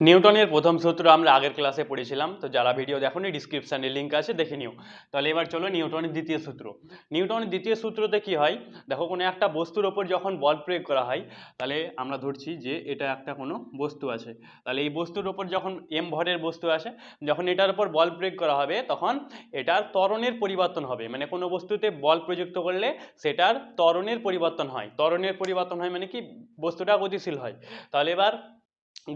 নিউটনের প্রথম সূত্র আমরা আগের ক্লাসে পড়েছিলাম, তো যারা ভিডিও দেখোনি ডিসক্রিপশানে লিঙ্ক আছে, দেখে নিও। তাহলে এবার চলো নিউটনের দ্বিতীয় সূত্র। নিউটনের দ্বিতীয় সূত্রতে কি হয়? দেখো, কোনো একটা বস্তুর ওপর যখন বল প্রয়োগ করা হয়, তাহলে আমরা ধরছি যে এটা একটা কোনো বস্তু আছে। তাহলে এই বস্তুর ওপর যখন এম ভরের বস্তু আসে, যখন এটার ওপর বল প্রয়োগ করা হবে, তখন এটার ত্বরণের পরিবর্তন হবে। মানে কোনো বস্তুতে বল প্রযুক্ত করলে সেটার ত্বরণের পরিবর্তন হয়। ত্বরণের পরিবর্তন হয় মানে কি? বস্তুটা গতিশীল হয়। তাহলে এবার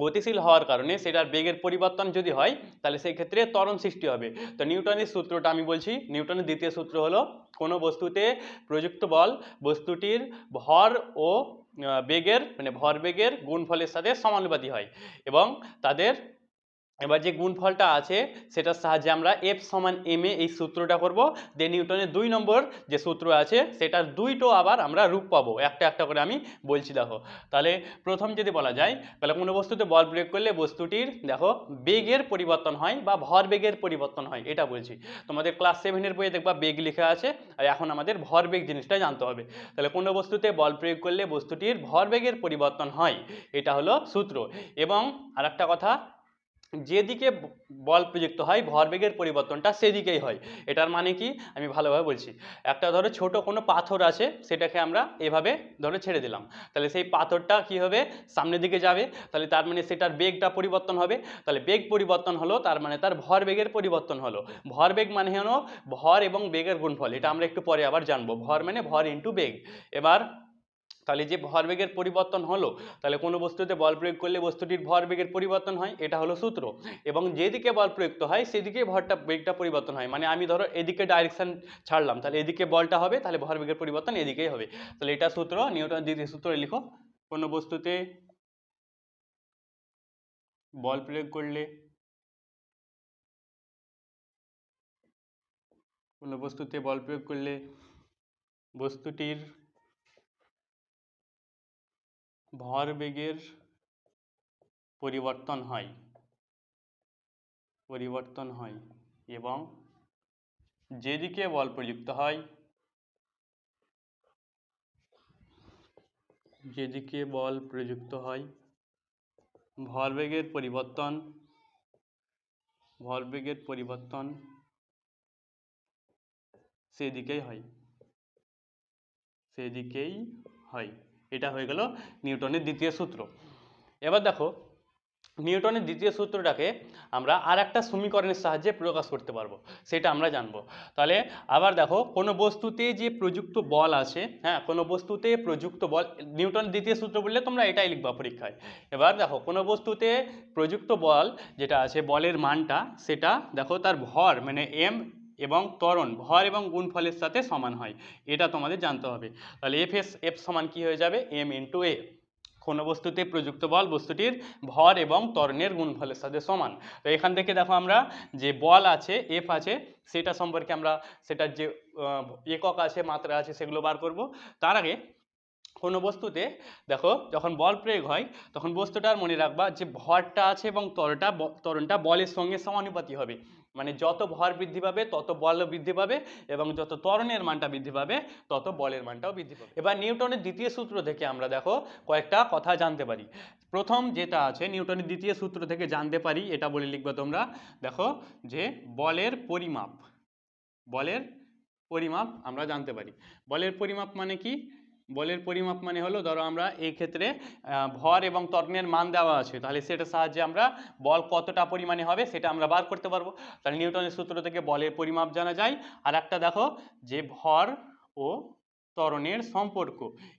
গতিশীল হওয়ার কারণে সেটার বেগের পরিবর্তন যদি হয়, তাহলে সেই ক্ষেত্রে ত্বরণ সৃষ্টি হবে। তো নিউটনের সূত্রটা আমি বলছি, নিউটনের দ্বিতীয় সূত্র হলো, কোনো বস্তুতে প্রযুক্ত বল বস্তুটির ভর ও বেগের মানে ভর বেগের গুণফলের সাথে সমানুপাতি হয় এবং তাদের এবার যে গুণফলটা আছে, সেটার সাহায্যে আমরা এফ সমান এম এ এই সূত্রটা করব। দিয়ে নিউটনের দুই নম্বর যে সূত্র আছে, সেটার দুইটো আবার আমরা রূপ পাবো। একটা একটা করে আমি বলছি, দেখো। তাহলে প্রথম যদি বলা যায়, তাহলে কোনো বস্তুতে বল প্রয়োগ করলে বস্তুটির, দেখো, বেগের পরিবর্তন হয় বা ভর বেগের পরিবর্তন হয়, এটা বলছি। তোমাদের ক্লাস সেভেনের বইয়ে দেখবা বেগ লেখা আছে, আর এখন আমাদের ভর বেগ জিনিসটা জানতে হবে। তাহলে কোনো বস্তুতে বল প্রয়োগ করলে বস্তুটির ভর বেগের পরিবর্তন হয়, এটা হলো সূত্র। এবং আরেকটা কথা যেদিকে বল প্রযুক্ত হয়, ভরবেগের পরিবর্তনটা সেদিকেই হয়। এটার মানে কি? আমি ভালোভাবে বলছি। একটা ধরো ছোট কোনো পাথর আছে, সেটাকে আমরা এভাবে ধরো ছেড়ে দিলাম। তাহলে সেই পাথরটা কি হবে? সামনের দিকে যাবে। তাহলে তার মানে সেটার বেগটা পরিবর্তন হবে। তাহলে বেগ পরিবর্তন হলো, তার মানে তার ভরবেগের পরিবর্তন হলো। ভরবেগ মানে হলো ভর এবং বেগের গুণফল। এটা আমরা একটু পরে আবার জানব। ভর মানে ভর ইন্টু বেগ। এবার তাহলে যে ভরবেগের পরিবর্তন হলো, তাহলে কোনো বস্তুতে বল প্রয়োগ করলে বস্তুটির ভরবেগের পরিবর্তন হয়? এটা হলো সূত্র। এবং যেদিকে বল প্রযুক্ত হয়, সেদিকে ভরটা, বেগটা পরিবর্তন হয়। মানে আমি ধরো এদিকে ডাইরেকশন ছাড়লাম, তাহলে এদিকে বলটা হবে, তাহলে ভরবেগের পরিবর্তন এদিকেই হবে। তাহলে এটা সূত্র, নিউটন দ্বিতীয় সূত্র লিখো। কোনো বস্তুতে বল প্রয়োগ করলে, কোনো বস্তুতে বল প্রয়োগ করলে বস্তুটির ভরবেগের পরিবর্তন হয়। পরিবর্তন হয় এবং যেদিকে বল প্রযুক্ত হয়, যেদিকে বল প্রযুক্ত হয় ভরবেগের পরিবর্তন ভরবেগের পরিবর্তন সেদিকেই হয়। সেদিকেই হয়। এটা হয়ে গেল নিউটনের দ্বিতীয় সূত্র। এবার দেখো, নিউটনের দ্বিতীয় সূত্রটাকে আমরা আর একটা সমীকরণের সাহায্যে প্রকাশ করতে পারব, সেটা আমরা জানব। তাহলে আবার দেখো, কোনো বস্তুতে যে প্রযুক্ত বল আছে হ্যাঁ কোনো বস্তুতে প্রযুক্ত বল, নিউটনের দ্বিতীয় সূত্র বললে তোমরা এটাই লিখবা পরীক্ষায়। এবার দেখো, কোনো বস্তুতে প্রযুক্ত বল যেটা আছে, বলের মানটা, সেটা দেখো তার ভর মানে এম এবং ত্বরণ, ভর এবং গুণফলের সাথে সমান হয়। এটা তোমাদের জানতে হবে। তাহলে এফ এস এফ সমান কী হয়ে যাবে? এম ইন্টু এ কোনো বস্তুতে প্রযুক্ত বল বস্তুটির ভর এবং ত্বরণের গুণফলের সাথে সমান। তো এখান থেকে দেখো আমরা যে বল আছে এফ আছে, সেটা সম্পর্কে আমরা, সেটার যে একক আছে, মাত্রা আছে, সেগুলো বার করব। তার আগে কোনো বস্তুতে, দেখো, যখন বল প্রয়োগ হয়, তখন বস্তুটার মনে রাখবা যে ভরটা আছে এবং ত্বরণটা ব- ত্বরণটা বলের সঙ্গে সমানুপাতি হবে। মানে যত ভর বৃদ্ধি পাবে, তত বল বৃদ্ধি পাবে এবং যত ত্বরণের মানটা বৃদ্ধি পাবে, তত বলের মানটাও বৃদ্ধি পাবে। এবার নিউটনের দ্বিতীয় সূত্র থেকে আমরা, দেখো, কয়েকটা কথা জানতে পারি। প্রথম যেটা আছে, নিউটনের দ্বিতীয় সূত্র থেকে জানতে পারি, এটা বলে লিখবে তোমরা, দেখো, যে বলের পরিমাপ বলের পরিমাপ আমরা জানতে পারি। বলের পরিমাপ মানে কি? বলের পরিমাপ মানে হলো, ধরো আমরা এই ক্ষেত্রে ভর এবং ত্বরণের মান দেওয়া আছে, তাহলে সেটার সাহায্যে আমরা বল কতটা পরিমাণে হবে সেটা আমরা বার করতে পারব। তাহলে নিউটনের সূত্র থেকে বলের পরিমাপ জানা যায়। আর একটা দেখো, যে ভর ও ত্বরণের সম্পর্ক,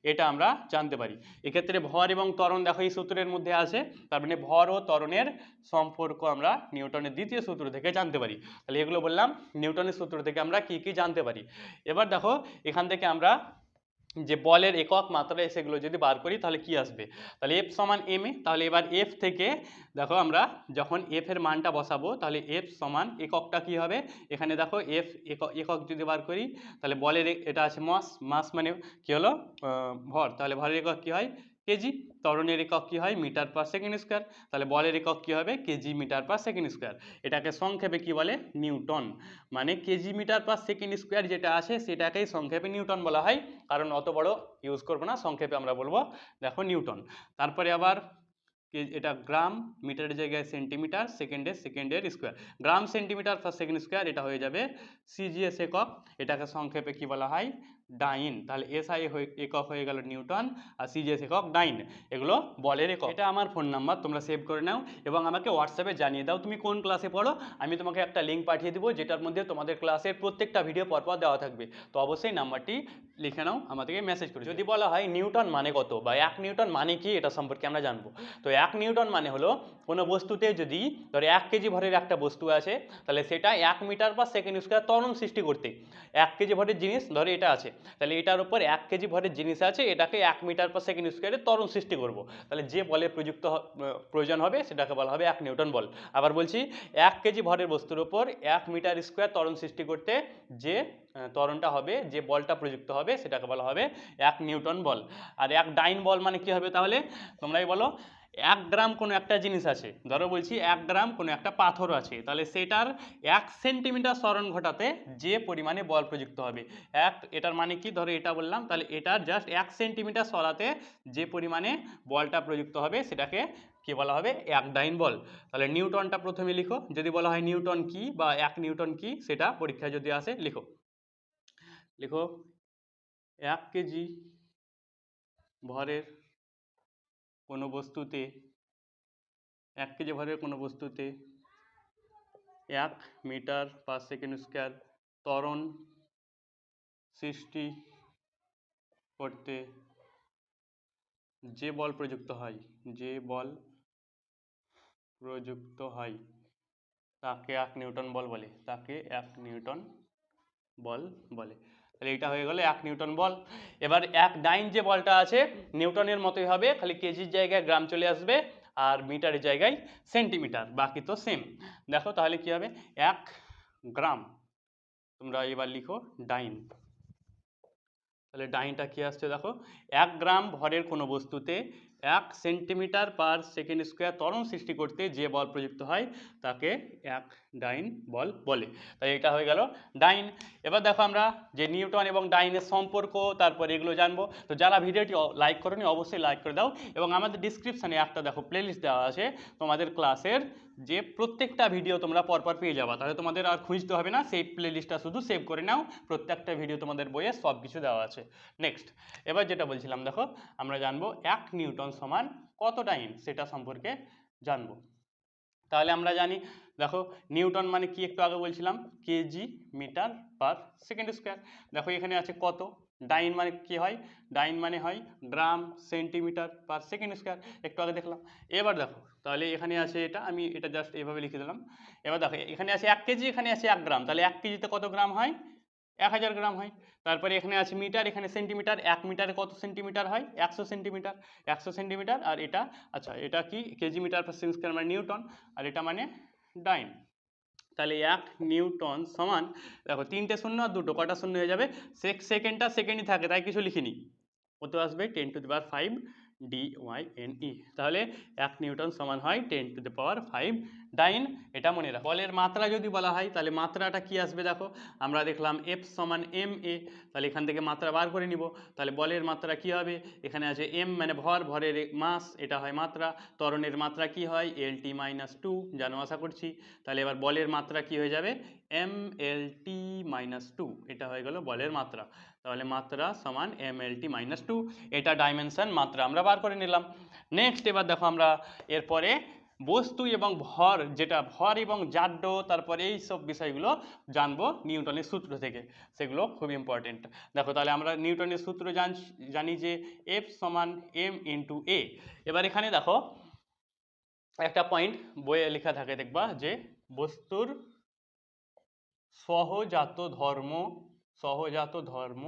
এটা আমরা জানতে পারি। এক্ষেত্রে ভর এবং ত্বরণ দেখো এই সূত্রের মধ্যে আছে, তার মানে ভর ও ত্বরণের সম্পর্ক আমরা নিউটনের দ্বিতীয় সূত্র থেকে জানতে পারি। তাহলে এগুলো বললাম, নিউটনের সূত্র থেকে আমরা কি কি জানতে পারি। এবার দেখো, এখান থেকে আমরা যে বলের একক মাত্রায় সেগুলো যদি বার করি তাহলে কি আসবে? তাহলে এফ সমান এম এ তাহলে এবার এফ থেকে দেখো আমরা যখন এফ এর মানটা বসাবো, তাহলে এফ সমান এককটা কি হবে? এখানে দেখো এফ একক একক যদি বার করি, তাহলে বলের এটা আছে মাস মাস মানে কি হলো? ভর। তাহলে ভরের একক কি হয়? কেজি। ত্বরণের একক কি হয়? মিটার পার সেকেন্ড স্কোয়ার তাহলে বলের একক কি হবে? KG metre per second square এটাকে সংক্ষেপে কি বলে? নিউটন। মানে KG metre per second square যেটা আছে, সেটাকেই সংক্ষেপে নিউটন বলা হয়। কারণ অত বড় ইউজ করব না, সংক্ষেপে আমরা বলব, দেখো নিউটন। তারপরে আবার এটা গ্রাম, মিটারের জায়গায় সেন্টিমিটার সেকেন্ডের সেকেন্ডের square gram centimetre per second square এটা হয়ে যাবে সিজিএস একক। এটাকে সংক্ষেপে কি বলা হয়? ডাইন তাহলে এসআই একক হয়ে গেল নিউটন আর সিজিএস একক ডাইন এগুলো বলের একক। এটা আমার ফোন নাম্বার তোমরা সেভ করে নাও এবং আমাকে হোয়াটসঅ্যাপে জানিয়ে দাও তুমি কোন ক্লাসে পড়ো আমি তোমাকে একটা লিঙ্ক পাঠিয়ে দেবো যেটার মধ্যে তোমাদের ক্লাসের প্রত্যেকটা ভিডিও পরপর দেওয়া থাকবে। তো অবশ্যই নাম্বারটি লিখে নাও আমাদেরকে মেসেজ করে যদি বলা হয় নিউটন মানে কত বা এক নিউটন মানে কি এটা সম্পর্কে আমরা জানব। তো এক নিউটন মানে হলো কোনো বস্তুতে যদি ধরো এক কেজি ভরের একটা বস্তু আছে তাহলে সেটা এক মিটার বা সেকেন্ড স্কোয়ার ত্বরণ সৃষ্টি করতে এক কেজি ভরের জিনিস ধরো এটা আছে। তাহলে এটার উপর এক কেজি ভরের জিনিস আছে এটাকে এক মিটার পার সেকেন্ড স্কোয়ারে ত্বরণ সৃষ্টি করব। তাহলে যে বলে প্রযুক্ত প্রয়োজন হবে সেটাকে বলা হবে এক নিউটন বল। আবার বলছি এক কেজি ভরের বস্তুর উপর এক মিটার স্কোয়ার ত্বরণ সৃষ্টি করতে যে আহ, ত্বরণটা হবে যে বলটা প্রযুক্ত হবে সেটাকে বলা হবে এক নিউটন বল। আর এক ডাইন বল মানে কি হবে তাহলে? তোমরাই বলো এক গ্রাম কোনো একটা জিনিস আছে। ধরো বলছি এক গ্রাম কোনো একটা পাথর আছে। তাহলে সেটার এক সেন্টিমিটার স্মরণ ঘটাতে যে পরিমাণে বল প্রযুক্ত হবে। এক এটার মানে কি? ধরো এটা বললাম তাহলে এটার জাস্ট এক সেন্টিমিটার সরাতে যে পরিমাণে বলটা প্রযুক্ত হবে সেটাকে কি বলা হবে? এক ডাইন বল। তাহলে নিউটনটা প্রথমে লিখো। যদি বলা হয় নিউটন কি বা এক নিউটন কি সেটা পরীক্ষায় যদি আসে লিখো। লিখো এক কেজি ভরের কোনো বস্তুতে, এক কেজি ভরের কোনো বস্তুতে এক মিটার পার সেকেন্ড স্কোয়ার ত্বরণ সৃষ্টি করতে যে বল প্রযুক্ত হয়, যে বল প্রযুক্ত হয়, তাকে এক নিউটন বল বলে, তাকে এক নিউটন বল বলে। তাহলে এটা হয়ে গেল এক নিউটন বল। এবার এক ডাইন যে বলটা আছে, নিউটনের মতোই হবে, খালি কেজির জায়গায় গ্রাম চলে আসবে আর মিটারের জায়গায় সেন্টিমিটার বাকি তো সেম দেখো তাহলে কি হবে? এক গ্রাম। তোমরা এবার লিখো ডাইন তাহলে ডাইনটা কি আসছে দেখো? এক গ্রাম ভরের কোনো বস্তুতে এক সেন্টিমিটার পার সেকেন্ড স্কোয়ার তরণ সৃষ্টি করতে যে বল প্রযুক্ত হয়, তাকে এক ডাইন বল বলে। তাই এটা হয়ে গেল ডাইন। এবার দেখো আমরা যে নিউটন এবং ডাইনের সম্পর্ক, তারপর এগুলো জানব। তো যারা ভিডিওটি লাইক করনি, অবশ্যই লাইক করে দাও। এবং আমাদের ডিসক্রিপশানে একটা দেখো প্লেলিস্ট দেওয়া আছে তোমাদের ক্লাসের যে প্রত্যেকটা ভিডিও তোমরা পরপর পেয়ে যাবা। তাহলে তোমাদের আর খুঁজতে হবে না, সেই প্লেলিস্টটা শুধু সেভ করে নাও, প্রত্যেকটা ভিডিও তোমাদের বইয়ে সব কিছু দেওয়া আছে। নেক্সট এবার যেটা বলছিলাম, দেখো, আমরা জানব এক নিউটন সমান কত টাইম সেটা সম্পর্কে জানব। তাহলে আমরা জানি, দেখো, নিউটন মানে কি একটু আগে বলছিলাম, KG metre per second square. দেখো, এখানে আছে কত? ডাইন মানে কি হয়? ডাইন মানে হয় gram, centimetre per second square একটু আগে দেখলাম। এবার দেখো, তাহলে এখানে আছে এটা, আমি এটা জাস্ট এভাবে লিখে দিলাম। এবার দেখো, এখানে আছে এক কেজি, এখানে আছে এক গ্রাম। তাহলে এক কেজিতে কত গ্রাম হয়? এক হাজার গ্রাম হয়। তারপরে এখানে আছে মিটার, এখানে সেন্টিমিটার। এক মিটারে কত সেন্টিমিটার হয়? একশো সেন্টিমিটার। একশো সেন্টিমিটার, আর এটা আচ্ছা এটা কি? KG metre per second square মানে নিউটন, আর এটা মানে ডাইন। তাহলে এক নিউটন সমান, দেখো তিনটে শূন্য আর দুটো, কটা শূন্য হয়ে যাবে? সেক সেকেন্ডটা সেকেন্ডই থাকে, তাই কিছু লিখিনি। কত আসবে? Ten to the power five D Y N E তাহলে এক নিউটন সমান হয় ten to the power five dyne, এটা মনে রাখো। বলের মাত্রা যদি বলা হয়, তাহলে মাত্রাটা কি আসবে দেখো? আমরা দেখলাম এফ সমান এম এ তাহলে এখান থেকে মাত্রা বার করে নিব। তাহলে বলের মাত্রা কি হবে? এখানে আছে এম মানে ভর, ভরের মাস, এটা হয় মাত্রা। ত্বরণের মাত্রা কি হয়? এল টি মাইনাস টু জানো, আশা করছি। তাহলে এবার বলের মাত্রা কি হয়ে যাবে? M L T minus two এটা হয়ে গেল বলের মাত্রা। তাহলে মাত্রা সমান M L T minus two এটা ডাইমেনশন মাত্রা আমরা বার করে নিলাম। নেক্সট এবার দেখো আমরা এরপরে বস্তু এবং ভর যেটা, ভর এবং জাড্য তারপর এই সব বিষয়গুলো জানব নিউটনের সূত্র থেকে। সেগুলো খুব ইম্পর্টেন্ট দেখো, তাহলে আমরা নিউটনের সূত্র জান জানি যে এফ সমান এম ইন্টু এ এবার এখানে দেখো, একটা পয়েন্ট বইয়ে লেখা থাকে, দেখবা যে বস্তুর সহজাত ধর্ম সহজাত ধর্ম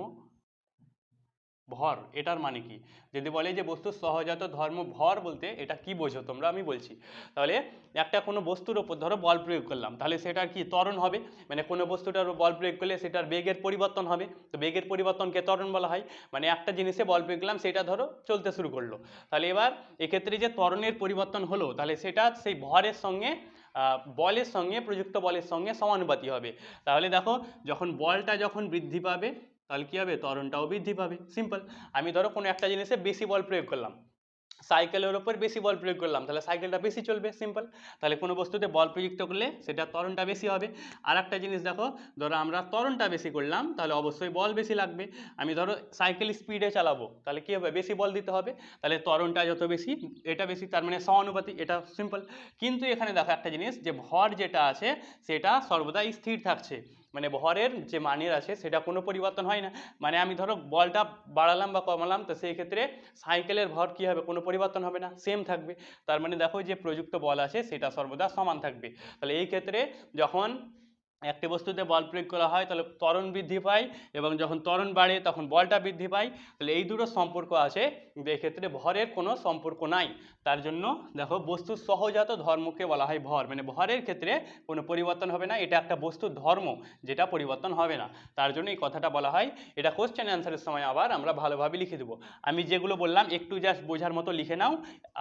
ভর, এটার মানে কি? যদি বলে যে বস্তুর সহজাত ধর্ম ভর বলতে এটা কি বোঝো? তোমরা আমি বলছি। তাহলে একটা কোনো বস্তুর ওপর ধরো বল প্রয়োগ করলাম, তাহলে সেটার কি ত্বরণ হবে? মানে কোনো বস্তুটার বল প্রয়োগ করলে সেটার বেগের পরিবর্তন হবে। তো বেগের পরিবর্তনকে ত্বরণ বলা হয়। মানে একটা জিনিসে বল প্রয়োগ করলাম, সেটা ধরো চলতে শুরু করল। তাহলে এবার এক্ষেত্রে যে ত্বরণের পরিবর্তন হলো, তাহলে সেটা সেই ভরের সঙ্গে বলের সঙ্গে, প্রযুক্ত বলের সঙ্গে সমানুপাতি হবে। তাহলে দেখো, যখন বলটা যখন বৃদ্ধি পাবে তাহলে কী হবে? ত্বরণটাও বৃদ্ধি পাবে। সিম্পল আমি ধরো কোনো একটা জিনিসে বেশি বল প্রয়োগ করলাম। সাইকেলের ওপর বেশি বল প্রয়োগ করলাম। তাহলে সাইকেলটা বেশি চলবে। সিম্পল তাহলে কোনো বস্তুতে বল প্রযুক্ত করলে সেটা ত্বরণটা বেশি হবে। আর একটা জিনিস দেখো, ধরো আমরা ত্বরণটা বেশি করলাম, তাহলে অবশ্যই বল বেশি লাগবে। আমি ধরো সাইকেল স্পিডে চালাবো, তাহলে কী হবে? বেশি বল দিতে হবে। তাহলে ত্বরণটা যত বেশি, এটা বেশি, তার মানে সমানুপাতি এটা সিম্পল কিন্তু এখানে দেখো একটা জিনিস, যে ভর যেটা আছে, সেটা সর্বদা স্থির থাকছে। মানে ভরের যে মানের আছে, সেটা কোনো পরিবর্তন হয় না। মানে আমি ধরো বলটা বাড়ালাম বা কমালাম, তো সেই ক্ষেত্রে সাইকেলের ভর কী হবে? কোনো পরিবর্তন হবে না সেম থাকবে। তার মানে দেখো যে প্রযুক্ত বল আছে, সেটা সর্বদা সমান থাকবে। তাহলে এই ক্ষেত্রে যখন একটি বস্তুতে বল প্রয়োগ করা হয়, তাহলে ত্বরণ বৃদ্ধি পায় এবং যখন ত্বরণ বাড়ে, তখন বলটা বৃদ্ধি পায়। তাহলে এই দুটো সম্পর্ক আছে কিন্তু এক্ষেত্রে ভরের কোনো সম্পর্ক নাই। তার জন্য দেখো বস্তুর সহজাত ধর্মকে বলা হয় ভর। মানে ভরের ক্ষেত্রে কোনো পরিবর্তন হবে না, এটা একটা বস্তুর ধর্ম, যেটা পরিবর্তন হবে না। তার জন্য এই কথাটা বলা হয়। এটা কোশ্চেন অ্যান্সারের সময় আবার আমরা ভালোভাবে লিখে দেবো। আমি যেগুলো বললাম, একটু জাস্ট বোঝার মতো লিখে নাও,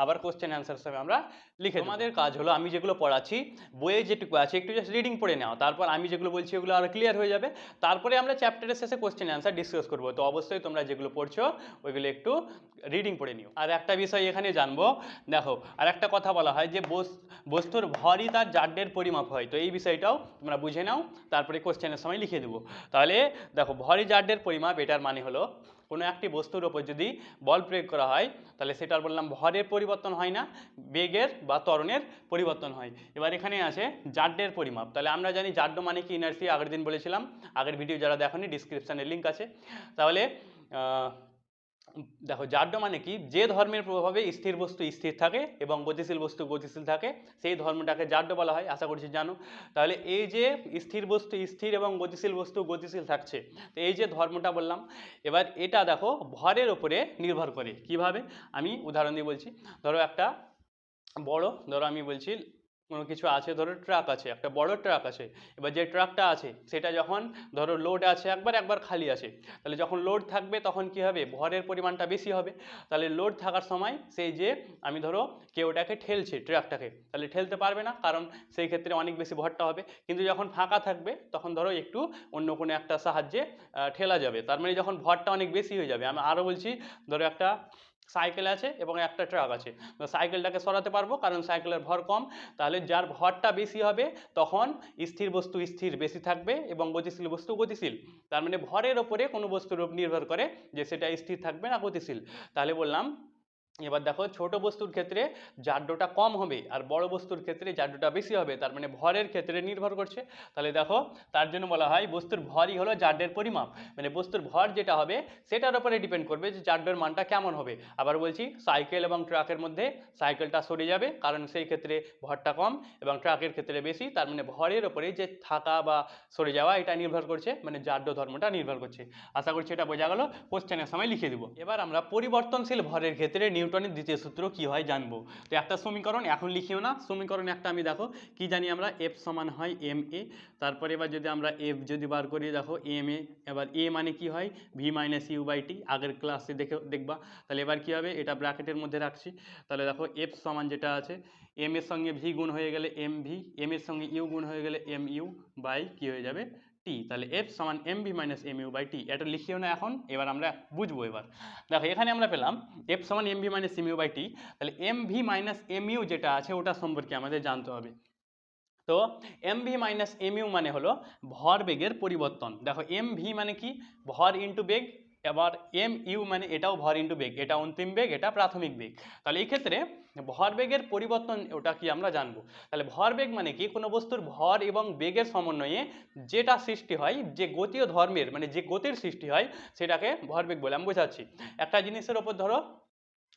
আবার কোশ্চেন অ্যান্সারের সময় আমরা লিখে আমাদের কাজ হলো, আমি যেগুলো পড়াচ্ছি, বইয়ে যেটুকু আছে, একটু জাস্ট রিডিং পড়ে নাও। তারপর আমি যেগুলো বলছি, ওগুলো আরও ক্লিয়ার হয়ে যাবে। তারপরে আমরা চ্যাপ্টারের শেষে কোশ্চেন অ্যান্সার ডিসকাস করব। তো অবশ্যই তোমরা যেগুলো পড়ছো, ওইগুলো একটু রিডিং পড়ে নিও। আর একটা বিষয় এখানে জানব দেখো আর একটা কথা বলা হয় যে বস- বস্তুর ভরই তার জাড্যের পরিমাপ হয়। তো এই বিষয়টাও তোমরা বুঝে নাও, তারপরে কোশ্চেনের সময় লিখে দেবো। তাহলে দেখো ভরই জাড্যের পরিমাপ, এটার মানে হলো কোনো একটি বস্তুর ওপর যদি বল প্রয়োগ করা হয়, তাহলে সেটার বললাম ভরের পরিবর্তন হয় না, বেগের বা ত্বরণের পরিবর্তন হয়। এবার এখানে আছে জাড্যের পরিমাপ। তাহলে আমরা জানি জাড্য মানে কি? ইনার্সি, আগের দিন বলেছিলাম, আগের ভিডিও যারা দেখনি ডিসক্রিপশানে লিঙ্ক আছে। তাহলে দেখো জাড্য মানে কি? যে ধর্মের প্রভাবে স্থির বস্তু স্থির থাকে এবং গতিশীল বস্তু গতিশীল থাকে, সেই ধর্মটাকে জাড্য বলা হয়? আশা করছি জানো। তাহলে এই যে স্থির বস্তু স্থির এবং গতিশীল বস্তু গতিশীল থাকছে, তো এই যে ধর্মটা বললাম, এবার এটা দেখো ভরের ওপরে নির্ভর করে। কীভাবে? আমি উদাহরণ দিয়ে বলছি। ধরো একটা বড়, ধরো আমি বলছি কোনো কিছু আছে, ধরো ট্রাক আছে, একটা বড় ট্রাক আছে, এবার যে ট্রাকটা আছে, সেটা যখন ধরো লোড আছে, একবার একবার খালি আছে, তাহলে যখন লোড থাকবে, তখন কি হবে? ভরের পরিমাণটা বেশি হবে। তাহলে লোড থাকার সময় সেই যে, আমি ধরো কেউ ওটাকে ঠেলছে ট্রাকটাকে তাহলে ঠেলতে পারবে না, কারণ সেই ক্ষেত্রে অনেক বেশি ভরটা হবে। কিন্তু যখন ফাঁকা থাকবে, তখন ধরো একটু অন্য কোনো একটা সাহায্যে ঠেলা যাবে। তার মানে যখন ভরটা অনেক বেশি হয়ে যাবে, আমি আরও বলছি, ধরো একটা সাইকেল আছে এবং একটা ট্রাক আছে। সাইকেলটাকে সরাতে পারব, কারণ সাইকেলের ভর কম। তাহলে যার ভরটা বেশি হবে, তখন স্থির বস্তু স্থির বেশি থাকবে এবং গতিশীল বস্তু গতিশীল। তার মানে ভরের ওপরে কোনো বস্তুর উপর নির্ভর করে যে সেটা স্থির থাকবে না গতিশীল। তাহলে বললাম এবার দেখো ছোট বস্তুর ক্ষেত্রে জাড্যটা কম হবে আর বড় বস্তুর ক্ষেত্রে জাড্যটা বেশি হবে, তার মানে ভরের ক্ষেত্রে নির্ভর করছে। তাহলে দেখো তার জন্য বলা হয় বস্তুর ভরই হলো জাড্যের পরিমাপ। মানে বস্তুর ভর যেটা হবে সেটার উপরে ডিপেন্ড করবে যে জাড্যের মানটা কেমন হবে। আবার বলছি সাইকেল এবং ট্রাকের মধ্যে সাইকেলটা সরে যাবে, কারণ সেই ক্ষেত্রে ভরটা কম এবং ট্রাকের ক্ষেত্রে বেশি, তার মানে ভরের ওপরে যে থাকা বা সরে যাওয়া এটা নির্ভর করছে মানে জাড্য ধর্মটা নির্ভর করছে। আশা করছি এটা বোঝা গেল কোশ্চেনের সময় লিখে দিব। এবার আমরা পরিবর্তনশীল ভরের ক্ষেত্রে নিউটনের দ্বিতীয় সূত্র কি হয় জানব। তো একটা সমীকরণ, এখন লিখিও না। সমীকরণ একটা আমি দেখো, কি জানি আমরা এফ সমান হয় এম এ তারপরে এবার যদি আমরা এফ যদি বার করি, দেখো এম এ এবার এ মানে কি হয়? V minus U by T আগের ক্লাসে দেখে দেখবা। তাহলে এবার কি হবে? এটা ব্র্যাকেটের মধ্যে রাখছি। তাহলে দেখো এফ সমান যেটা আছে এম এর সঙ্গে ভি গুণ হয়ে গেলে এম ভি এম এর সঙ্গে ইউ গুণ হয়ে গেলে এম ইউ বাই কি হয়ে যাবে টি তাহলে এফ সমান M V minus M U by T এটা লিখিও না এখন, এবার আমরা বুঝব এবার। দেখো, এখানে আমরা পেলাম এফ সমান M V minus M U by T তাহলে M V minus M U যেটা আছে, ওটা সম্পর্কে আমাদের জানতে হবে। তো M V minus M U মানে হলো ভর বেগের পরিবর্তন। দেখো এম ভি মানে কি? ভর ইন্টু বেগ, এবার এম ইউ মানে এটাও ভর ইন্টু বেগ, এটা অন্তিম বেগ, এটা প্রাথমিক বেগ। তাহলে এই ক্ষেত্রে ভরবেগের পরিবর্তন ওটা কি আমরা জানব? তাহলে ভরবেগ মানে কি? কোনো বস্তুর ভর এবং বেগের সমন্বয়ে যেটা সৃষ্টি হয়, যে গতীয় ধর্মের মানে যে গতির সৃষ্টি হয়, সেটাকে ভরবেগ বলে। আমি বোঝাচ্ছি। একটা জিনিসের ওপর ধরো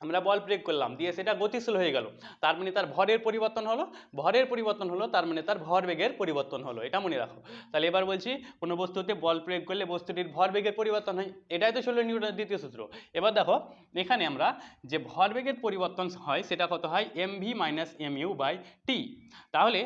আমরা বল প্রয়োগ করলাম, দিয়ে সেটা গতিশীল হয়ে গেল। তার মানে তার ভরের পরিবর্তন হলো, ভরের পরিবর্তন হলো, তার মানে তার ভরবেগের পরিবর্তন হলো, এটা মনে রাখো। তাহলে এবার বলছি, কোনো বস্তুতে বল প্রয়োগ করলে বস্তুটির ভরবেগের পরিবর্তন হয়, এটাই তো ছিল নিউটনের দ্বিতীয় সূত্র। এবার দেখো, এখানে আমরা যে ভরবেগের পরিবর্তন হয়, সেটা কত হয়? M V minus M U by T তাহলে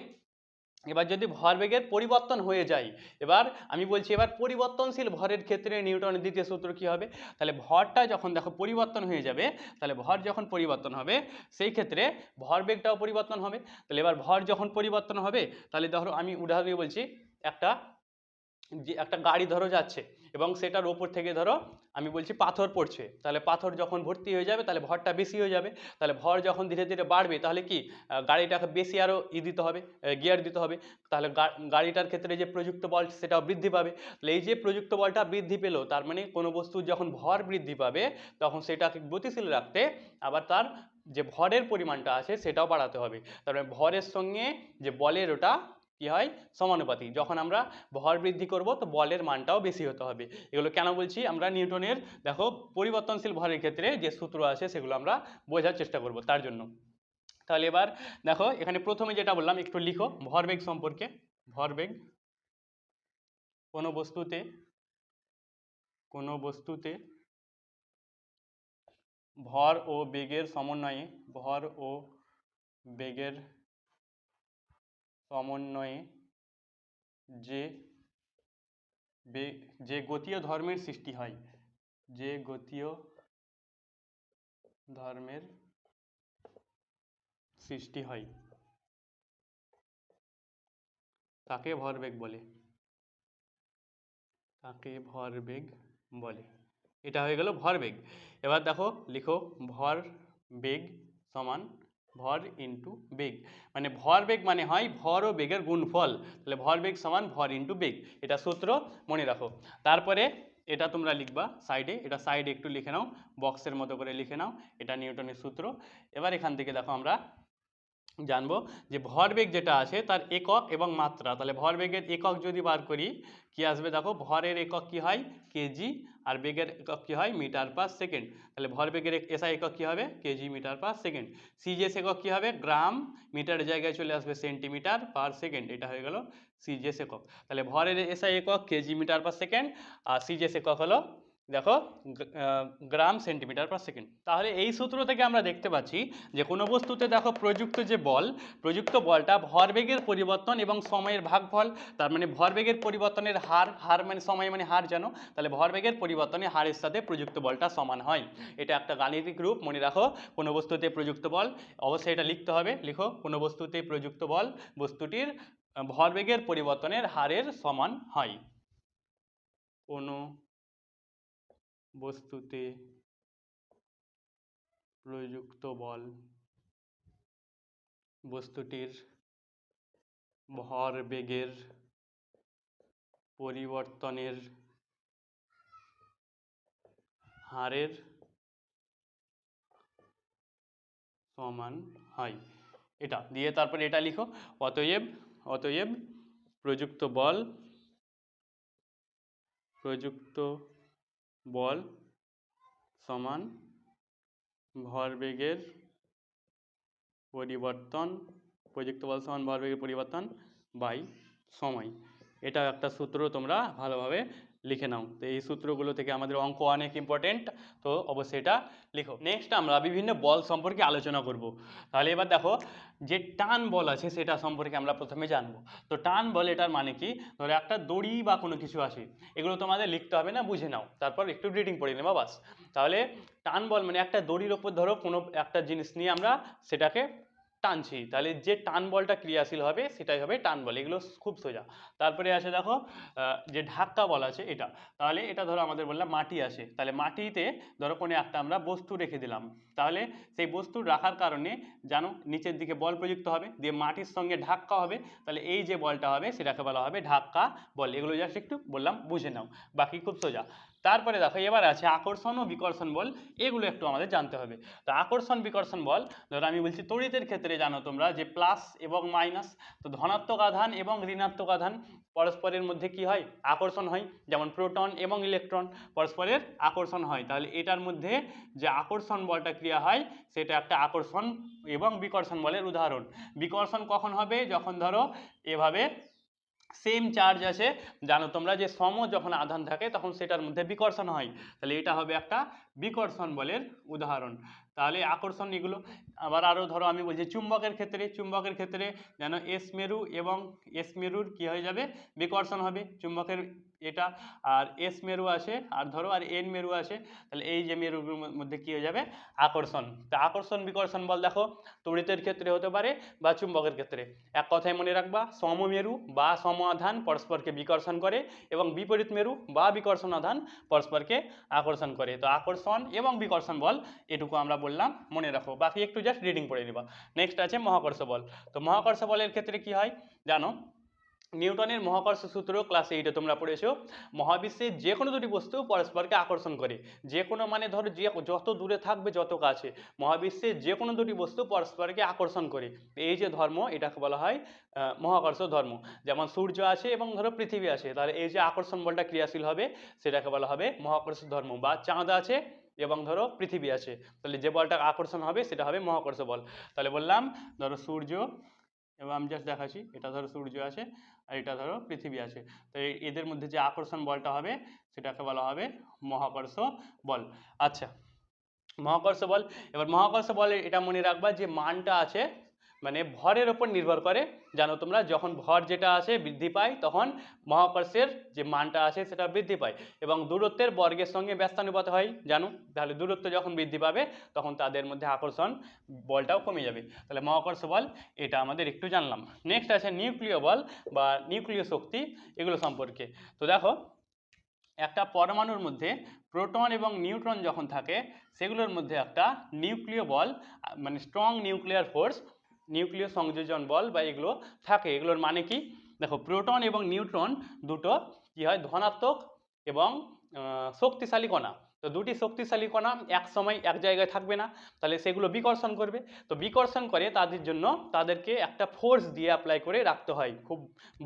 এবার যদি ভরবেগের পরিবর্তন হয়ে যায়, এবার আমি বলছি এবার পরিবর্তনশীল ভরের ক্ষেত্রে নিউটনের দ্বিতীয় সূত্র কী হবে? তাহলে ভরটা যখন দেখো পরিবর্তন হয়ে যাবে, তাহলে ভর যখন পরিবর্তন হবে, সেই ক্ষেত্রে ভরবেগটাও পরিবর্তন হবে। তাহলে এবার ভর যখন পরিবর্তন হবে, তাহলে ধরো আমি উদাহরণ বলছি একটা, যে একটা গাড়ি ধরো যাচ্ছে এবং সেটার ওপর থেকে ধরো আমি বলছি পাথর পড়ছে, তাহলে পাথর যখন ভর্তি হয়ে যাবে তাহলে ভরটা বেশি হয়ে যাবে, তাহলে ভর যখন ধীরে ধীরে বাড়বে তাহলে কি গাড়িটাকে বেশি আরও ই দিতে হবে গিয়ার দিতে হবে, তাহলে গাড়িটার ক্ষেত্রে যে প্রযুক্ত বল সেটাও বৃদ্ধি পাবে, তাহলে এই যে প্রযুক্ত বলটা বৃদ্ধি পেল তার মানে কোনো বস্তু যখন ভর বৃদ্ধি পাবে তখন সেটাকে গতিশীল রাখতে আবার তার যে ভরের পরিমাণটা আছে সেটাও বাড়াতে হবে তারপরে ভরের সঙ্গে যে বলের ওটা কি হয়? সমানুপাতিক। যখন আমরা ভর বৃদ্ধি করব, তো বলের মানটাও বেশি হতে হবে। এগুলো কেন বলছি? আমরা নিউটনের, দেখো, পরিবর্তনশীল ভরের ক্ষেত্রে যে সূত্র আছে, সেগুলো আমরা বোঝার চেষ্টা করব তার জন্য। তাহলে এবার, দেখো, এখানে প্রথমে যেটা বললাম, একটু লিখো। ভরবেগ সম্পর্কে। ভরবেগ কোনো বস্তুতে কোনো বস্তুতে ভর ও বেগের সমন্বয়ে, ভর ও বেগের সমন্বয়ে যে যে গতীয় ধর্মের সৃষ্টি হয়, যে গতীয় ধর্মের সৃষ্টি হয়। তাকে ভরবেগ বলে? তাকে ভরবেগ বলে? এটা হয়ে গেল ভরবেগ। এবার দেখো, লিখো ভর বেগ সমান ভর ইন্টু বেগ। মানে ভরবেগ মানে হয় ভর ও বেগের গুণফল। তাহলে ভরবেগ সমান ভর ইন্টু বেগ। এটা সূত্র মনে রাখো। তারপরে এটা তোমরা লিখবা সাইডে এটা সাইডে একটু লিখে নাও। বক্সের মতো করে লিখে নাও। এটা নিউটনের সূত্র। এবার এখান থেকে দেখো আমরা জানব যে ভরবেগ যেটা আছে তার একক এবং মাত্রা। তাহলে ভরবেগের একক যদি বার করি, কি আসবে দেখো? ভরের একক কি হয়? কেজি। আর বেগের একক কি হয়? Metre per second. তাহলে ভরবেগের এসআই একক কি হবে? KG, metre per second. CGS একক কি হবে? গ্রাম। মিটারের জায়গায় চলে আসবে সেন্টিমিটার পার সেকেন্ড। এটা হয়ে গেল সিজিএস একক। তাহলে ভরের এসআই একক, কেজি, মিটার পার সেকেন্ড। আর সিজিএস একক হলো দেখো গ্রাম সেন্টিমিটার পার সেকেন্ড তাহলে এই সূত্র থেকে আমরা দেখতে পাচ্ছি যে কোনো বস্তুতে দেখো প্রযুক্ত যে বল, প্রযুক্ত বলটা ভরবেগের পরিবর্তন এবং সময়ের ভাগফল, তার মানে ভরবেগের পরিবর্তনের হার হার মানে সময় মানে হার জানো? তাহলে ভরবেগের পরিবর্তনে হারের সাথে প্রযুক্ত বলটা সমান হয়। এটা একটা গাণিতিক রূপ, মনে রাখো, কোনো বস্তুতে প্রযুক্ত বল, অবশ্যই এটা লিখতে হবে, লিখো, কোনো বস্তুতে প্রযুক্ত বল, বস্তুটির ভরবেগের পরিবর্তনের হারের সমান হয়। কোনো বস্তুতে প্রযুক্ত বল বস্তুটির ভরবেগের পরিবর্তনের হারের সমান হয়। এটা দিয়ে তারপরে এটা লিখো। অতএব অতএব প্রযুক্ত বল, প্রযুক্ত বল সমান ভরবেগের পরিবর্তন, প্রযুক্ত বল সমান ভরবেগের পরিবর্তন বাই সময়। এটা একটা সূত্র তোমরা ভালোভাবে লিখে নাও। তো এই সূত্রগুলো থেকে আমাদের অঙ্ক অনেক ইম্পর্টেন্ট তো অবশ্যই এটা লিখো। নেক্সট আমরা বিভিন্ন বল সম্পর্কে আলোচনা করব। তাহলে এবার দেখো, যে টান বল আছে সেটা সম্পর্কে আমরা প্রথমে জানব। তো টান বল এটার মানে কি? ধরো একটা দড়ি বা কোনো কিছু আছে, এগুলো তোমাদের লিখতে হবে না, বুঝে নাও। তারপর একটু রিডিং পড়ে নেবা, বাস। তাহলে টান বল মানে একটা দড়ির ওপর ধরো কোনো একটা জিনিস নিয়ে আমরা সেটাকে টানছি, তাহলে যে টান বলটা ক্রিয়াশীল হবে সেটাই হবে টান বল, এগুলো খুব সোজা। তারপরে আছে দেখো যে ধাক্কা বল আছে এটা, তাহলে এটা ধরো আমাদের বললাম মাটি আছে তাহলে মাটিতে ধরো কোনো একটা আমরা বস্তু রেখে দিলাম, তাহলে সেই বস্তু রাখার কারণে জানো নিচের দিকে বল প্রযুক্ত হবে, দিয়ে মাটির সঙ্গে ধাক্কা হবে, তাহলে এই যে বলটা হবে সেটাকে বলা হবে ধাক্কা বল, এগুলো জাস্ট একটু বললাম বুঝে নাও, বাকি খুব সোজা। তারপরে দেখো, এবার আছে আকর্ষণ ও বিকর্ষণ বল, এগুলো একটু আমাদের জানতে হবে। তো আকর্ষণ, বিকর্ষণ বল, ধরো আমি বলছি তড়িতের ক্ষেত্রে জানো তোমরা যে প্লাস এবং মাইনাস তো ধনাত্মক আধান এবং ঋণাত্মক আধান, পরস্পরের মধ্যে কি হয়? আকর্ষণ হয়, যেমন প্রোটন এবং ইলেকট্রন পরস্পরের আকর্ষণ হয়। তাহলে এটার মধ্যে যে আকর্ষণ বলটা ক্রিয়া হয়, সেটা একটা আকর্ষণ এবং বিকর্ষণ বলের উদাহরণ। বিকর্ষণ কখন হবে? যখন ধরো, এভাবে সেম চার্জ আছে জানো তোমরা যে সম যখন আধান থাকে, তখন সেটার মধ্যে বিকর্ষণ হয়। তাহলে এটা হবে একটা বিকর্ষণ বলের উদাহরণ। তাহলে আকর্ষণ এগুলো। আবার আরও ধরো আমি বলছি চুম্বকের ক্ষেত্রে চুম্বকের ক্ষেত্রে যেন এস মেরু এবং এস মেরুর কী হয়ে যাবে? বিকর্ষণ হবে। চুম্বকের এটা আর এস মেরু আছে আর ধরো আর এন মেরু আছে তাহলে এই যে মেরুগুলোর মধ্যে কি হয়ে যাবে? আকর্ষণ। তা আকর্ষণ, বিকর্ষণ বল দেখো তড়িতের ক্ষেত্রে হতে পারে বা চুম্বকের ক্ষেত্রে। এক কথায় মনে রাখবা সমমেরু বা সম আধান পরস্পরকে বিকর্ষণ করে এবং বিপরীত মেরু বা বিকর্ষণ আধান পরস্পরকে আকর্ষণ করে। তো আকর্ষণ এবং বিকর্ষণ বল এটুকু আমরা বললাম, মনে রাখো। বাকি একটু জাস্ট রিডিং পড়ে নিবা। নেক্সট আছে মহাকর্ষ বল। তো মহাকর্ষ বলের ক্ষেত্রে কি হয়? জানো নিউটনের মহাকর্ষ সূত্র ক্লাস এইটে তোমরা পড়েছো। মহাবিশ্বে যে কোনো দুটি বস্তু পরস্পরকে আকর্ষণ করে। যে কোনো মানে ধরো যে, যত দূরে থাকবে যত কাছে। মহাবিশ্বে যে কোনো দুটি বস্তু পরস্পরকে আকর্ষণ করে। এই যে ধর্ম, এটাকে বলা হয় মহাকর্ষ ধর্ম। যেমন সূর্য আছে এবং ধরো পৃথিবী আছে। তাহলে এই যে আকর্ষণ বলটা ক্রিয়াশীল হবে, সেটাকে বলা হবে মহাকর্ষ ধর্ম। বা চাঁদ আছে এবং ধরো পৃথিবী আছে। তাহলে যে বলটা আকর্ষণ হবে, সেটা হবে মহাকর্ষ বল। তাহলে বললাম, ধরো সূর্য এবং আমি জাস্ট দেখাচ্ছি, এটা ধরো সূর্য আছে আর এটা ধরো পৃথিবী আছে। তো এদের মধ্যে যে আকর্ষণ বলটা হবে, সেটাকে বলা হবে মহাকর্ষ বল। আচ্ছা মহাকর্ষ বল, এবার মহাকর্ষ বলে এটা মনে রাখবা যে মানটা আছে মানে ভরের ওপর নির্ভর করে। জানো তোমরা, যখন ভর যেটা আছে বৃদ্ধি পায়, তখন মহাকর্ষের যে মানটা আছে সেটা বৃদ্ধি পায় এবং দূরত্বের বর্গের সঙ্গে ব্যস্তানুপাত হয়, জানো? তাহলে দূরত্ব যখন বৃদ্ধি পাবে, তখন তাদের মধ্যে আকর্ষণ বলটাও কমে যাবে। তাহলে মহাকর্ষ বল, এটা আমাদের একটু জানলাম। নেক্সট আছে নিউক্লিয় বল বা নিউক্লিয় শক্তি, এগুলো সম্পর্কে। তো দেখো, একটা পরমাণুর মধ্যে প্রোটন এবং নিউট্রন যখন থাকে, সেগুলোর মধ্যে একটা নিউক্লিয় বল মানে স্ট্রং নিউক্লিয়ার ফোর্স নিউক্লিয় সংযোজন বল বা এগুলো থাকে। এগুলোর মানে কি? দেখো, প্রোটন এবং নিউট্রন দুটো কি হয়? ধনাত্মক এবং শক্তিশালী কণা। তো দুটি শক্তিশালী কণা এক সময় এক জায়গায় থাকবে না, তাহলে সেগুলো বিকর্ষণ করবে। তো বিকর্ষণ করে তাদের জন্য তাদেরকে একটা ফোর্স দিয়ে অ্যাপ্লাই করে রাখতে হয়, খুব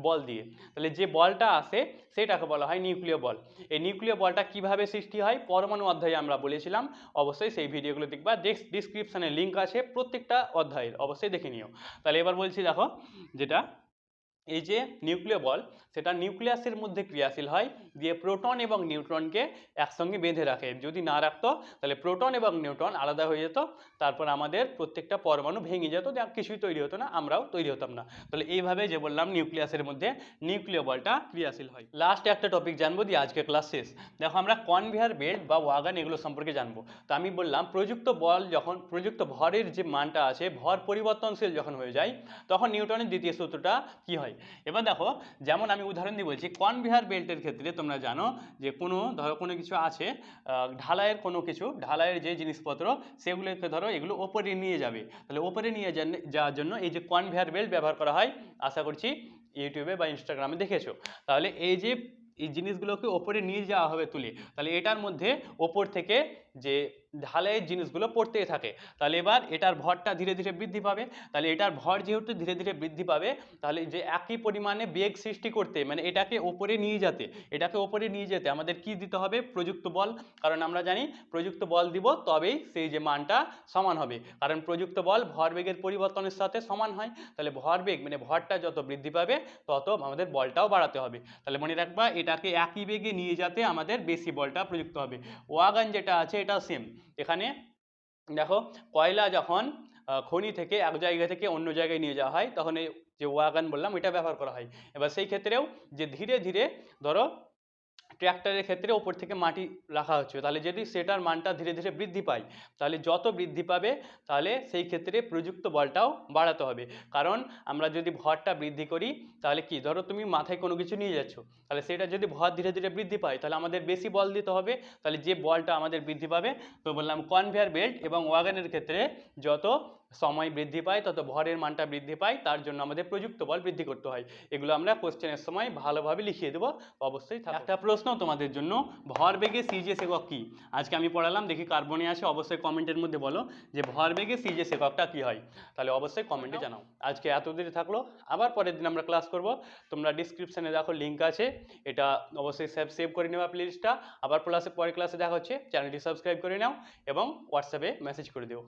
বল দিয়ে। তাহলে যে বলটা আসে সেটাকে বলা হয় নিউক্লিয় বল এই নিউক্লিয় বলটা কীভাবে সৃষ্টি হয়? পরমাণু অধ্যায়ে আমরা বলেছিলাম, অবশ্যই সেই ভিডিওগুলো দেখবা ডিসক্রিপশানে লিঙ্ক আছে প্রত্যেকটা অধ্যায়ের, অবশ্যই দেখে নিও। তাহলে এবার বলছি দেখো, যেটা এই যে নিউক্লিয় বল, সেটা নিউক্লিয়াসের মধ্যে ক্রিয়াশীল হয়, দিয়ে প্রোটন এবং নিউট্রনকে একসঙ্গে বেঁধে রাখে। যদি না রাখতো, তাহলে প্রোটন এবং নিউট্রন আলাদা হয়ে যেত, তারপর আমাদের প্রত্যেকটা পরমাণু ভেঙে যেত, যা কিছুই তৈরি হতো না, আমরাও তৈরি হতাম না। তাহলে এইভাবে যে বললাম, নিউক্লিয়াসের মধ্যে নিউক্লিয় বলটা ক্রিয়াশীল হয়। লাস্ট একটা টপিক জানব, দিয়ে আজকে ক্লাস শেষ। দেখো, আমরা কনভেয়ার বেল্ট বা ওয়াগান এগুলো সম্পর্কে জানব। তো আমি বললাম, প্রযুক্ত বল যখন, প্রযুক্ত ভরের যে মানটা আছে, ভর পরিবর্তনশীল যখন হয়ে যায়, তখন নিউটনের দ্বিতীয় সূত্রটা কি হয়? এবার দেখো, যেমন আমি উদাহরণ দিয়ে বলছি কনভেয়ার বেল্টের ক্ষেত্রে তোমরা জানো যে কোনো, ধরো কোনো কিছু আছে ঢালাইয়ের কোনো কিছু, ঢালাইয়ের যে জিনিসপত্র, সেগুলোকে ধরো এগুলো ওপরে নিয়ে যাবে। তাহলে ওপরে নিয়ে যাওয়ার জন্য এই যে কনভেয়ার বেল্ট ব্যবহার করা হয়, আশা করছি ইউটিউবে বা ইনস্টাগ্রামে দেখেছ। তাহলে এই যে, এই জিনিসগুলোকে ওপরে নিয়ে যাওয়া হবে তুলে, তাহলে এটার মধ্যে ওপর থেকে যে ঢালাইয়ের জিনিসগুলো পড়তেই থাকে। তাহলে এবার এটার ভরটা ধীরে ধীরে বৃদ্ধি পাবে। তাহলে এটার ভর যেহেতু ধীরে ধীরে বৃদ্ধি পাবে, তাহলে যে একই পরিমাণে বেগ সৃষ্টি করতে মানে এটাকে ওপরে নিয়ে যেতে, এটাকে ওপরে নিয়ে যেতে আমাদের কি দিতে হবে? প্রযুক্ত বল। কারণ আমরা জানি প্রযুক্ত বল দিব তবেই সেই যে মানটা সমান হবে। কারণ প্রযুক্ত বল ভরবেগের পরিবর্তনের সাথে সমান হয়। তাহলে ভরবেগ মানে ভরটা যত বৃদ্ধি পাবে, তত আমাদের বলটাও বাড়াতে হবে। তাহলে মনে রাখবা এটাকে একই বেগে নিয়ে যেতে আমাদের বেশি বলটা প্রযুক্ত হবে। ওয়াগান যেটা আছে এটা সেম এখানে দেখো, কয়লা যখন খনি থেকে এক জায়গা থেকে অন্য জায়গায় নিয়ে যাওয়া হয়, তখন এই যে ওয়াগান বললাম এটা ব্যবহার করা হয়। এবার সেই ক্ষেত্রেও যে ধীরে ধীরে ধরো ট্র্যাক্টরের ক্ষেত্রে ওপর থেকে মাটি রাখা হচ্ছে। তাহলে যদি সেটার মানটা ধীরে ধীরে বৃদ্ধি পায়, তাহলে যত বৃদ্ধি পাবে, তাহলে সেই ক্ষেত্রে প্রযুক্ত বলটাও বাড়াতে হবে। কারণ আমরা যদি ভরটা বৃদ্ধি করি, তাহলে কি? ধরো তুমি মাথায় কোনো কিছু নিয়ে যাচ্ছ, তাহলে সেটা যদি ভর ধীরে ধীরে বৃদ্ধি পায়, তাহলে আমাদের বেশি বল দিতে হবে, তাহলে যে বলটা আমাদের বৃদ্ধি পাবে, তো বললাম কনভেয়ার বেল্ট এবং ওয়াগানের ক্ষেত্রে যত সময় বৃদ্ধি পায়, তত ভরের মানটা বৃদ্ধি পায়, তার জন্য আমাদের প্রযুক্ত বল বৃদ্ধি করতে হয়। এগুলো আমরা কোশ্চেনের সময় ভালোভাবে লিখিয়ে দেবো, অবশ্যই। একটা প্রশ্ন তোমাদের জন্য ভরবেগে সিজিএস একক কী? আজকে আমি পড়ালাম, দেখি কার্বনে আছে, অবশ্যই কমেন্টের মধ্যে বলো যে ভরবেগে সিজিএস এককটা কী হয়? তাহলে অবশ্যই কমেন্টে জানাও। আজকে এত দেরি থাকল, আবার পরের দিন আমরা ক্লাস করব। তোমরা ডিসক্রিপশানে দেখো লিঙ্ক আছে, এটা অবশ্যই সেভ সেভ করে নেওয়া প্লেলিস্টটা আবার ক্লাসে পরের ক্লাসে দেখা হচ্ছে চ্যানেলটি সাবস্ক্রাইব করে নাও এবং হোয়াটসঅ্যাপে মেসেজ করে দিও।